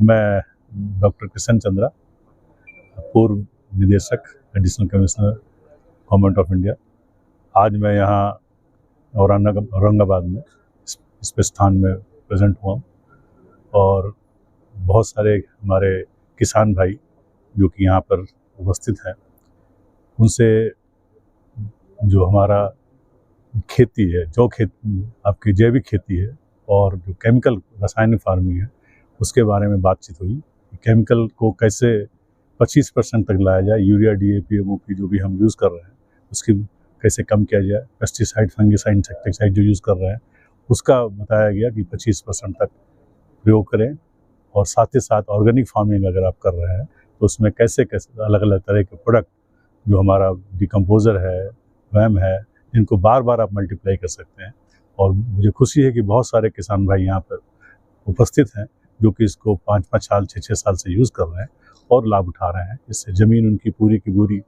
मैं डॉक्टर किशन चंद्रा पूर्व निदेशक additional commissioner government of India आज मैं यहाँ औरंगाबाद में इस, इस स्थान में प्रेजेंट हुआ हूँ और बहुत सारे हमारे किसान भाई जो कि यहाँ पर उपस्थित हैं उनसे जो हमारा खेती है जो खेत आपकी जैविक खेती है और जो केमिकल रासायनिक फ़ार्मिंग है उसके बारे में बातचीत हुई केमिकल को कैसे 25 परसेंट तक लाया जाए, urea D A P M O P जो भी हम यूज़ कर रहे हैं, उसकी कैसे कम किया जाए पेस्टिसाइड फंगिसाइड इंसेक्टिसाइड जो यूज़ कर रहे हैं, उसका बताया गया कि 25 परसेंट तक प्रयोग करें और साथ ही साथ ऑर्गेनिक फ़ार्मिंग अगर आप कर रहे हैं तो उसमें कैसे कैसे अलग अलग तरह के प्रोडक्ट जो हमारा डिकम्पोज़र है वैम है, इनको बार बार आप मल्टीप्लाई कर सकते हैं। और मुझे खुशी है कि बहुत सारे किसान भाई यहाँ पर उपस्थित हैं। जो कि इसको पाँच पाँच साल छः छः साल से यूज़ कर रहे हैं और लाभ उठा रहे हैं। इससे ज़मीन उनकी पूरी की पूरी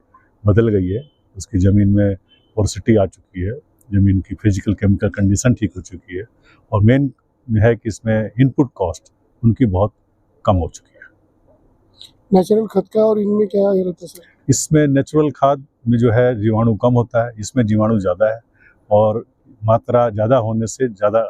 बदल गई है। उसकी ज़मीन में पोरसिटी आ चुकी है। ज़मीन की फ़िज़िकल केमिकल कंडीशन ठीक हो चुकी है और मेन है कि इसमें इनपुट कॉस्ट उनकी बहुत कम हो चुकी है। नेचुरल खत का और इनमें क्या रहता है सर? इसमें नेचुरल खाद में जो है जीवाणु कम होता है। इसमें जीवाणु ज़्यादा है और मात्रा ज़्यादा होने से ज़्यादा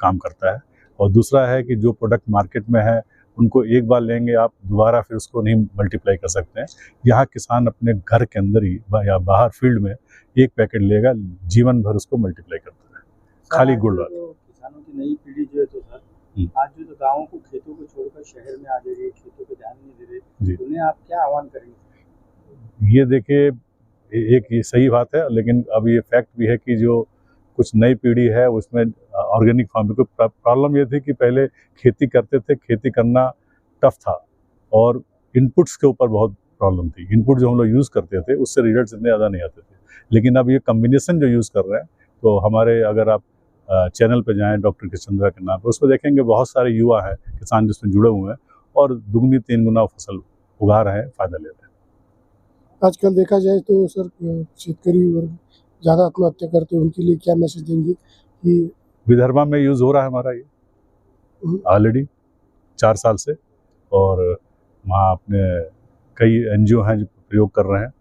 काम करता है। और दूसरा है कि जो प्रोडक्ट मार्केट में है उनको एक बार लेंगे आप दोबारा फिर उसको नहीं मल्टीप्लाई कर सकते हैं यहाँ किसान अपने घर के अंदर ही या बाहर फ़ील्ड में एक पैकेट लेगा जीवन भर उसको मल्टीप्लाई करता है खाली गुड़ वाला। किसानों की नई पीढ़ी जो है तो सर हम्म। आज जो तो गाँवों को खेतों को छोड़कर शहर में आ जा रही है खेतों पे ध्यान नहीं दे। रहे उन्हें आप क्या आह्वान करेंगे ये देखिए एक ये सही बात है लेकिन अब ये फैक्ट भी है कि जो कुछ नई पीढ़ी है, उसमें ऑर्गेनिक फ़ार्मिंग को प्रॉब्लम ये थी कि पहले खेती करते थे, खेती करना टफ था और इनपुट्स के ऊपर बहुत प्रॉब्लम थी। इनपुट जो हम लोग यूज़ करते थे, उससे रिज़ल्ट इतने ज़्यादा नहीं आते थे। लेकिन अब ये कम्बिनेशन जो यूज़ कर रहे हैं तो हमारे अगर आप चैनल पर जाएँ, डॉक्टर किशनद्रा के नाम पे, उस पर देखेंगे बहुत सारे युवा हैं, किसान जिसमें जुड़े हुए हैं और दुगनी तीन गुना फ़सल उगा रहे हैं, फ़ायदा ले रहे हैं। आजकल देखा जाए तो सर शेतकरी वर्ग ज़्यादा आत्महत्या करते हैं उनके लिए क्या मैसेज देंगे कि विदर्भा में यूज़ हो रहा है हमारा ये। हम्म। ऑलरेडी चार साल से और वहाँ अपने कई एनजीओ हैं जो प्रयोग कर रहे हैं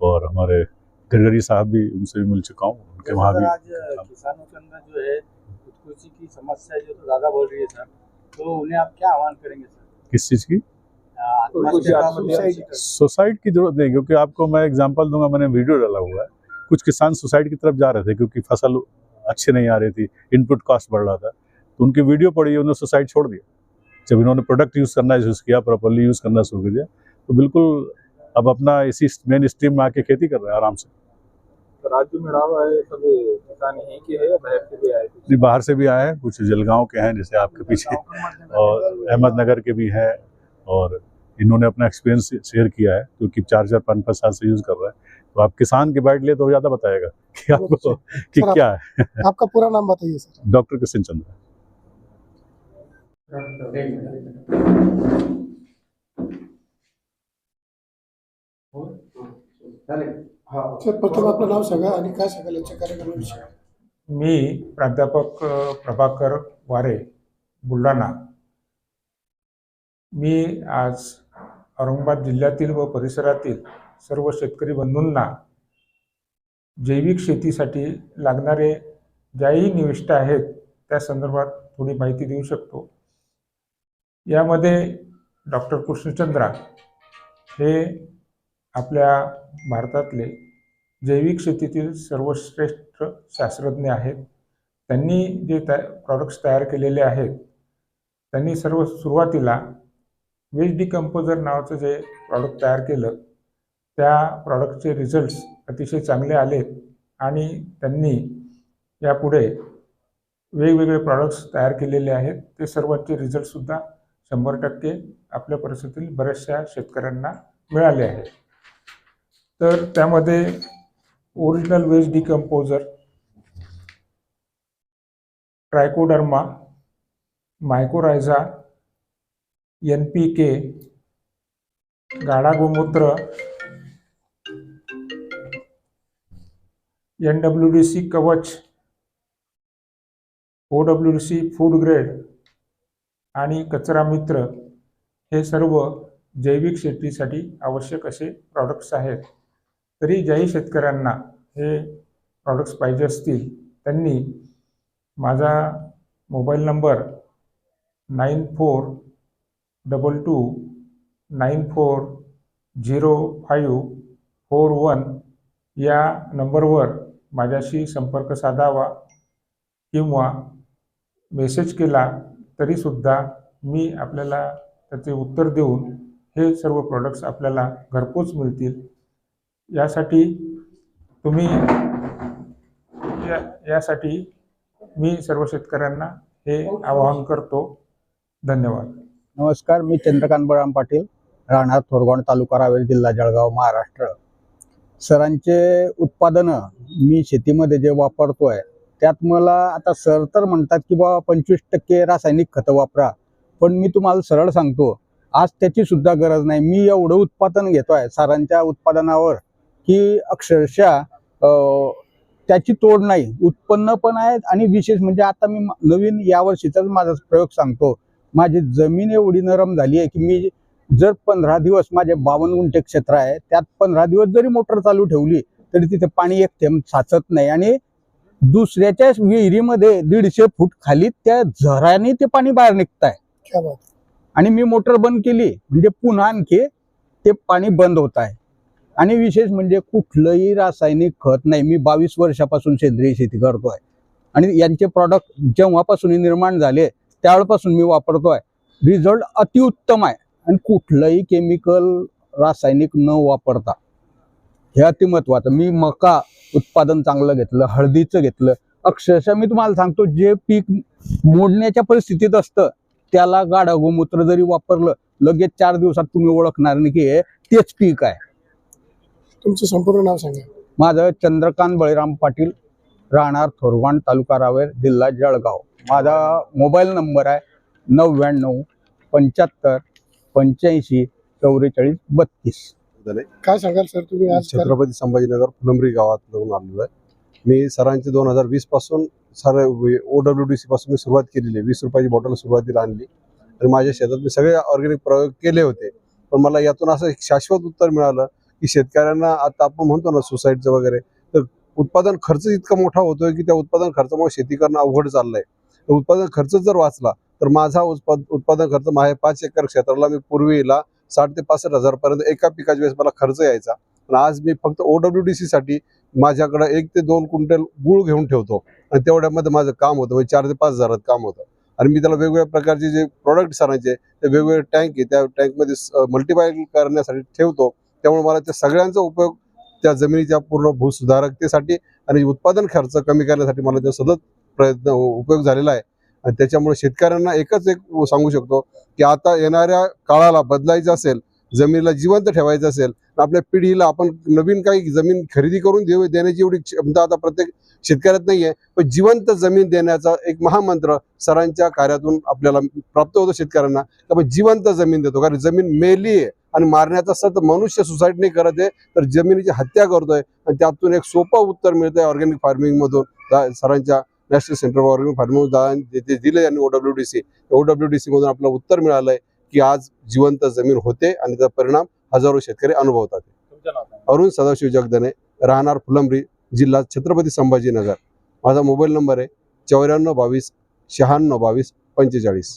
और हमारे गडकरी साहब भी उनसे भी मिल चुका हूँ उनके वहाँ भी किसानों के अंदर जो है खुदकुशी की समस्या जो तो ज़्यादा बढ़ रही है सर तो उन्हें आप क्या आह्वान करेंगे सर? किस चीज़ की? सुसाइड की ज़रूरत नहीं क्योंकि आपको मैं एग्जांपल दूँगा मैंने वीडियो डाला हुआ है। कुछ किसान सुसाइड की तरफ़ जा रहे थे क्योंकि फ़सल अच्छी नहीं आ रही थी इनपुट कॉस्ट बढ़ रहा था तो उनकी वीडियो पड़ी उन्होंने सुसाइड छोड़ दिया। जब इन्होंने प्रोडक्ट यूज़ करना यूज़ किया प्रॉपरली यूज़ करना शुरू कर दिया तो बिल्कुल अब अपना इसी मेन स्ट्रीम में आके खेती कर रहे हैं आराम से। राज्य में जी बाहर से भी आए हैं? कुछ जलगांव के हैं जैसे आपके पीछे और अहमदनगर के भी हैं और इन्होंने अपना एक्सपीरियंस शेयर किया है क्योंकि चार चार पाँच पाँच साल से यूज़ कर रहे हैं। तो आप किसान की बाइट ले तो ज़्यादा बताएगा कि आपको कि आप- क्या है। आपका पूरा नाम बताइए सर। डॉक्टर किशन चंद्र। प्रथम नाव सांगा आणि काय सांगाल कार्यक्रमाविषयी? मी प्राध्यापक प्रभाकर वारे बुलढाणा. मी आज औरंगाबाद जिल्ह्यातील व परिसरातील सर्व शेतकरी बंधूंना जैविक शेतीसाठी लागणारे ज्याही निविष्ट आहेत त्या संदर्भात थोडी माहिती देऊ शकतो. यामध्ये डॉक्टर कृष्णचंद्रा हे आपल्या भारतातले जैविक शेतीतील सर्वश्रेष्ठ शास्त्रज्ञ आहेत. त्यांनी जे त्या प्रॉडक्ट्स तयार केलेले आहेत त्यांनी सर्व सुरुवातीला वेज डिकम्पोजर नावाचं जे प्रॉडक्ट तयार केलं त्या प्रॉडक्टचे रिझल्ट्स अतिशय चांगले आलेत आणि त्यांनी यापुढे वेगवेगळे प्रॉडक्ट्स तयार केलेले आहेत. ते सर्वांचे रिझल्टसुद्धा शंभर टक्के आपल्या परिसरातील बऱ्याचशा शेतकऱ्यांना मिळाले आहेत. तर त्यामध्ये original waste decomposer Trichoderma mycorrhiza N P K गाडा गोमूत्र एन डब्ल्यू डी सी कवच O W D C food grade आणि कचरा मित्र हे सर्व जैविक शेतीसाठी आवश्यक असे प्रॉडक्ट्स आहेत. तरी ज्याही शेतकऱ्यांना हे प्रॉडक्ट्स पाहिजे असतील त्यांनी माझा mobile number nine four double two nine four zero five four one या नंबरवर माझ्याशी संपर्क साधावा किंवा मेसेज केला तरीसुद्धा मी आपल्याला त्याचे उत्तर देऊन हे सर्व प्रोडक्ट्स आपल्याला घरपोच मिळतील. यासाठी तुम्ही या यासाठी मी सर्व शेतकऱ्यांना हे आवाहन करतो. धन्यवाद. नमस्कार मी चंद्रकांत बळराम पाटील राहणार थोरगाव तालुका रावेर जिल्हा जळगाव महाराष्ट्र. सरांचे उत्पादनं मी शेतीमध्ये जे वापरतो आहे त्यात मला आता सर तर म्हणतात की बाबा पंचवीस टक्के रासायनिक खतं वापरा. पण मी तुम्हाला सरळ सांगतो आज त्याची सुद्धा गरज नाही. मी एवढं उत्पादन घेतो आहे सरांच्या उत्पादनावर की अक्षरशः त्याची तोड नाही. उत्पन्न पण आहेत आणि विशेष म्हणजे आता मी म- नवीन यावर्षीचाच माझा प्रयोग सांगतो. माझी जमीन एवढी नरम झाली आहे की मी जर पंधरा दिवस माझे बावन्न गुंठे क्षेत्र आहे त्यात पंधरा दिवस जरी मोटर चालू ठेवली तरी तिथे पाणी एक थेंब साचत नाही आणि दुसऱ्याच्या विहिरीमध्ये दीडशे फूट खाली त्या झऱ्याने ते पाणी बाहेर निघत आहे क्या बात आणि मी मोटर बंद केली म्हणजे पुन्हा आणखी ते पाणी बंद होत आहे आणि विशेष म्हणजे कुठलंही रासायनिक खत नाही मी बावीस वर्षापासून सेंद्रिय शेती करतोय. आणि यांचे प्रॉडक्ट जेव्हापासून निर्माण झाले त्यावेळपासून मी वापरतोय. रिझल्ट अतिउत्तम आहे. आणि कुठलंही केमिकल रासायनिक न वापरता. हे अतिमहत्वाचं मी मका उत्पादन चांगलं घेतलं हळदीचं घेतलं. अक्षरशः मी तुम्हाला सांगतो जे पीक मोडण्याच्या परिस्थितीत असतं त्याला गाढा गोमूत्र जरी वापरलं लगेच चार दिवसात तुम्ही ओळखणार नाही की हे तेच पीक आहे. तुमचं संपूर्ण नाव सांगा. माझं चंद्रकांत बळीराम पाटील राहणार थोरवाण तालुका रावेर जिल्हा जळगाव. माझा मोबाईल नंबर आहे नव्याण्णव पंच्याहत्तर पंच्याऐंशी चौवेचाळीस बत्तीस. काय सांगाल सर तुम्ही आज छत्रपती संभाजीनगर फुलंब्री गावात जाऊन आलेलो आहे. मी सरांचे दोन हजार वीसपासून sir O W D C पासून मी सुरुवात केलेली आहे. वीस रुपयाची बॉटल सुरुवातीला आणली. आणि माझ्या शेतात मी सगळे ऑर्गॅनिक प्रयोग केले होते. पण मला यातून असं एक शाश्वत उत्तर मिळालं की शेतकऱ्यांना आता आपण म्हणतो ना सुसाईडचं वगैरे तर उत्पादन खर्च इतका मोठा होतोय की त्या उत्पादन खर्चामुळे शेती करणं अवघड चाललंय. तर उत्पादन खर्च जर वाचला तर माझा उत्पाद उत्पादन खर्च माझ्या पाच एकर क्षेत्राला मी पूर्वीला साठ ते पासष्ट हजारपर्यंत एका पिकाच्या वेळेस मला खर्च यायचा. पण आज मी फक्त ओ डब्ल्यू डी साठी माझ्याकडं एक ते दोन क्विंटल गुळ घेऊन ठेवतो. आणि तेवढ्यामध्ये माझं काम होतं म्हणजे चार ते पाच हजारात काम होतं. आणि मी त्याला वेगवेगळ्या प्रकारचे जे प्रोडक्ट आणायचे ते वेगवेगळे टँक आहे त्या टँकमध्ये मल्टिपाय करण्यासाठी ठेवतो. त्यामुळे मला त्या सगळ्यांचा उपयोग त्या जमिनीच्या पूर्ण भूसुधारकतेसाठी आणि उत्पादन खर्च कमी करण्यासाठी मला त्या सतत प्रयत्न उपयोग झालेला आहे. त्याच्यामुळे शेतकऱ्यांना एकच एक सांगू शकतो की आता येणाऱ्या काळाला बदलायचं असेल जमिनीला जिवंत ठेवायचं असेल आपल्या पिढीला आपण नवीन काही जमीन खरेदी करून देऊ देण्याची एवढी क्षमता आता प्रत्येक शेतकऱ्यात नाही आहे पण जिवंत जमीन देण्याचा एक महामंत्र सरांच्या कार्यातून आपल्याला प्राप्त होतो शेतकऱ्यांना आपण जिवंत जमीन देतो. कारण जमीन मेली आहे आणि मारण्याचा सत मनुष्य सुसाईड नाही करत आहे तर जमिनीची हत्या करतोय आणि त्यातून एक सोपं उत्तर मिळतंय ऑर्गॅनिक फार्मिंग मधून सरांच्या national centre for organic farming जे दिले त्यांनी O W D C O W D C मधून आपलं उत्तर मिळालंय की आज जिवंत जमीन होते आणि त्याचा परिणाम हजारो शेतकरी अनुभवतात. तुमचं नाव सांगा. अरुण सदाशिव जगदने राहणार फुलंब्री जिल्हा छत्रपती संभाजीनगर. माझा मोबाईल नंबर आहे चौऱ्याण्णव बावीस शहाण्णव बावीस पंचेचाळीस.